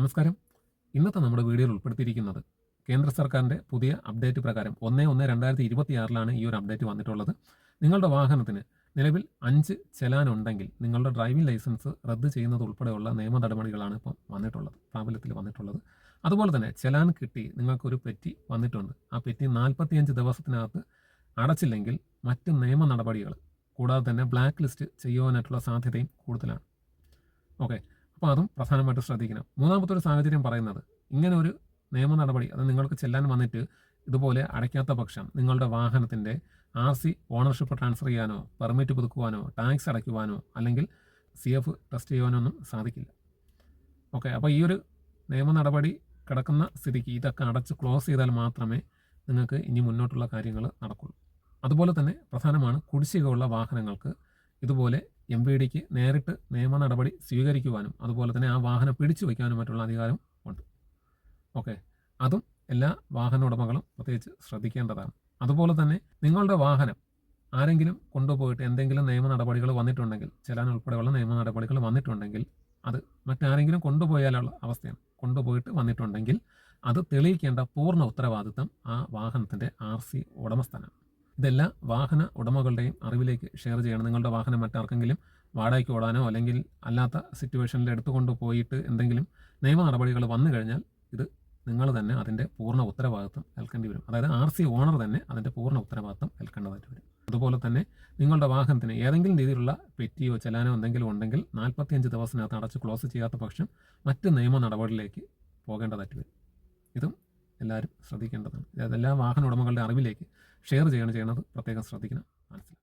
നമസ്കാരം. ഇന്നത്തെ നമ്മുടെ വീഡിയോയിൽ ഉൾപ്പെടുത്തിയിരിക്കുന്നത് കേന്ദ്ര സർക്കാരിന്റെ പുതിയ അപ്ഡേറ്റ് പ്രകാരം ഒന്ന് ഒന്ന് രണ്ടായിരത്തി ഇരുപത്തിയാറിലാണ് ഈ ഒരു അപ്ഡേറ്റ് വന്നിട്ടുള്ളത്. നിങ്ങളുടെ വാഹനത്തിന് നിലവിൽ അഞ്ച് ചെലാനുണ്ടെങ്കിൽ നിങ്ങളുടെ ഡ്രൈവിംഗ് ലൈസൻസ് റദ്ദ് ചെയ്യുന്നത് ഉൾപ്പെടെയുള്ള നിയമ നടപടികളാണ് ഇപ്പം വന്നിട്ടുള്ളത് പ്രാബല്യത്തിൽ വന്നിട്ടുള്ളത്. അതുപോലെ തന്നെ ചെലാൻ കിട്ടി നിങ്ങൾക്കൊരു പെറ്റി വന്നിട്ടുണ്ട്. ആ പെറ്റി നാൽപ്പത്തിയഞ്ച് ദിവസത്തിനകത്ത് അടച്ചില്ലെങ്കിൽ മറ്റ് നിയമ നടപടികൾ കൂടാതെ തന്നെ ബ്ലാക്ക് ലിസ്റ്റ് ചെയ്യുവാനായിട്ടുള്ള സാധ്യതയും കൂടുതലാണ്. ഓക്കെ. അപ്പോൾ അതും പ്രധാനമായിട്ട് ശ്രദ്ധിക്കണം. മൂന്നാമത്തെ ഒരു സാഹചര്യം പറയുന്നത് ഇങ്ങനെ ഒരു നിയമ നടപടി അത് നിങ്ങൾക്ക് ചെല്ലാൻ വന്നിട്ട് ഇതുപോലെ അടയ്ക്കാത്ത പക്ഷം നിങ്ങളുടെ വാഹനത്തിന്റെ ആർ സി ഓണർഷിപ്പ് ട്രാൻസ്ഫർ ചെയ്യാനോ പെർമിറ്റ് പുതുക്കുവാനോ ടാക്സ് അടയ്ക്കുവാനോ അല്ലെങ്കിൽ സി എഫ് ടെസ്റ്റ് ചെയ്യുവാനോ ഒന്നും സാധിക്കില്ല. ഓക്കെ അപ്പോൾ ഈ ഒരു നിയമ നടപടി കിടക്കുന്ന സ്ഥിതിക്ക് ഇതൊക്കെ അടച്ച് ക്ലോസ് ചെയ്താൽ മാത്രമേ നിങ്ങൾക്ക് ഇനി മുന്നോട്ടുള്ള കാര്യങ്ങൾ നടക്കുള്ളൂ. അതുപോലെ തന്നെ പ്രധാനമാണ് കുടിശ്ശികയുള്ള വാഹനങ്ങൾക്ക് ഇതുപോലെ എം വി ഡിക്ക് നേരിട്ട് നിയമ നടപടി സ്വീകരിക്കുവാനും അതുപോലെ തന്നെ ആ വാഹനം പിടിച്ചു വയ്ക്കാനും മറ്റുള്ള അധികാരം ഉണ്ട്. ഓക്കെ. അതും എല്ലാ വാഹന ഉടമകളും പ്രത്യേകിച്ച് ശ്രദ്ധിക്കേണ്ടതാണ്. അതുപോലെ തന്നെ നിങ്ങളുടെ വാഹനം ആരെങ്കിലും കൊണ്ടുപോയിട്ട് എന്തെങ്കിലും നിയമ നടപടികൾ വന്നിട്ടുണ്ടെങ്കിൽ ചെലാൻ ഉൾപ്പെടെയുള്ള നിയമ നടപടികൾ വന്നിട്ടുണ്ടെങ്കിൽ അത് മറ്റാരെങ്കിലും കൊണ്ടുപോയാലുള്ള അവസ്ഥയാണ്. കൊണ്ടുപോയിട്ട് വന്നിട്ടുണ്ടെങ്കിൽ അത് തെളിയിക്കേണ്ട പൂർണ ഉത്തരവാദിത്തം ആ വാഹനത്തിന്റെ ആർ സി ഉടമസ്ഥനാണ്. ഇതെല്ലാ വാഹന ഉടമകളുടെയും അറിവിലേക്ക് ഷെയർ ചെയ്യണം. നിങ്ങളുടെ വാഹനം മറ്റാർക്കെങ്കിലും വാടകയ്ക്ക് ഓടാനോ അല്ലെങ്കിൽ അല്ലാത്ത സിറ്റുവേഷനിൽ എടുത്തുകൊണ്ട് പോയിട്ട് എന്തെങ്കിലും നിയമ നടപടികൾ വന്നു കഴിഞ്ഞാൽ ഇത് നിങ്ങൾ തന്നെ അതിന്റെ പൂർണ ഉത്തരവാദിത്വം ഏൽക്കേണ്ടി വരും. അതായത് ആർ സി ഓണർ തന്നെ അതിന്റെ പൂർണ ഉത്തരവാദിത്വം ഏൽക്കേണ്ടതായിട്ട് വരും. അതുപോലെ തന്നെ നിങ്ങളുടെ വാഹനത്തിന് ഏതെങ്കിലും രീതിയിലുള്ള പെറ്റിയോ ചെലാനോ എന്തെങ്കിലും ഉണ്ടെങ്കിൽ നാൽപ്പത്തിയഞ്ച് ദിവസത്തിനകത്ത് അടച്ച് ക്ലോസ് ചെയ്യാത്ത പക്ഷം മറ്റ് നിയമ നടപടിയിലേക്ക് പോകേണ്ടതായിട്ട് വരും. ഇതും എല്ലാവരും ശ്രദ്ധിക്കേണ്ടതാണ് അതായത് എല്ലാ വാഹന ഉടമകളുടെ അറിവിലേക്ക് ഷെയർ ചെയ്യണം. ചെയ്യുന്നത് പ്രത്യേകം ശ്രദ്ധിക്കണം. മനസ്സിലായി?